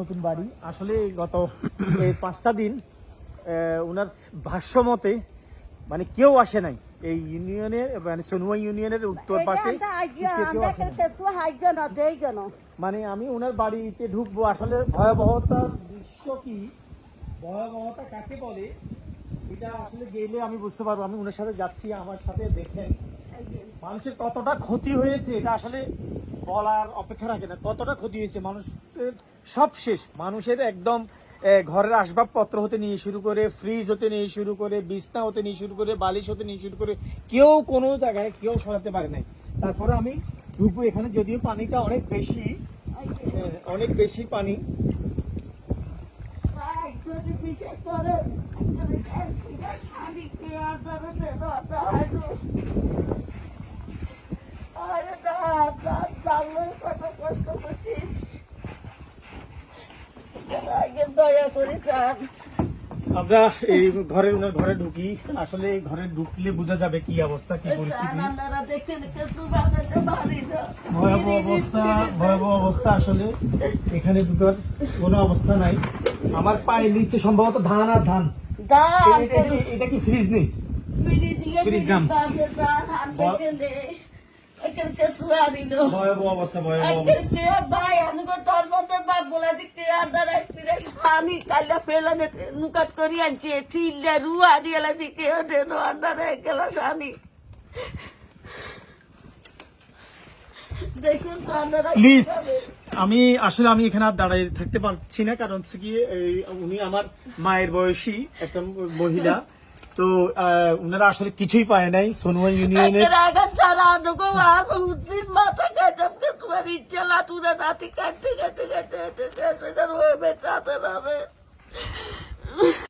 নতুন বাড়ি। আসলে গত এই পাঁচটা দিন ওনার ভাষ্য মতে মানে কেউ আসে নাই। এই ইউনিয়নের মানে সোনুয়া ইউনিয়নের উত্তর পাশে। মানে আমি ওনার বাড়িতে ঢুকবো আসলে ভয়াবহতার দৃশ্য কি? ভয়াবহতা কাকে বলে? এটা আসলে গেলে আমি বুঝতে পারব। আমি ওনার সাথে যাচ্ছি আমার সাথে দেখেন। মানুষের কতটা ক্ষতি হয়েছে এটা আসলে বলার অপেক্ষা রাখে না কতটা ক্ষতি হয়েছে মানুষের সব শেষ মানুষের একদম ঘরের আসবাবপত্র হতে নিয়ে শুরু করে ফ্রিজ হতে নিয়ে শুরু করে বিছনা হতে নিয়ে শুরু করে বালিশ হতে নিয়ে শুরু করে কেউ কোনো জায়গায় কেউ সরাতে পারে নাই তারপরে আমি ঢুকবো এখানে যদিও পানিটা অনেক বেশি অনেক বেশি পানি দয়া করে স্যার আমরা এই ঘরে ওনার ঘরে ঢুকি আসলে এই ঘরে ঢুকলে বোঝা যাবে কি অবস্থা কি পরিস্থিতি ভয়াবহ অবস্থা ভয়াবহ অবস্থা আসলে এখানে ঢুকার কোনো অবস্থা নাই আমার পায়ের নিচে সম্ভবত ধান আর ধান এটা কি- ফ্রিজ নেই মিলি দিয়ে ভয়াবহ অবস্থা ভয়াবহ অবস্থা। ভাই আমি তো তোর মতো বাপ বলে দিকে আদার একদিনে পানি কাইলে ফেলানে নুকাট করি আনছে ঠিললে রুয়া দিয়েলা দিকে ওদের আন্দার গেল সানি দেখুন তো আন্দারা প্লিজ আমি আসলে আমি এখানে আর দাঁড়িয়ে থাকতে পারছি না কারণ হচ্ছে কি এই, উনি আমার মায়ের বয়সী একটা মহিলা। তো উনারা আসলে কিছুই পায় নাই সোনুয়া ইউনিয়নে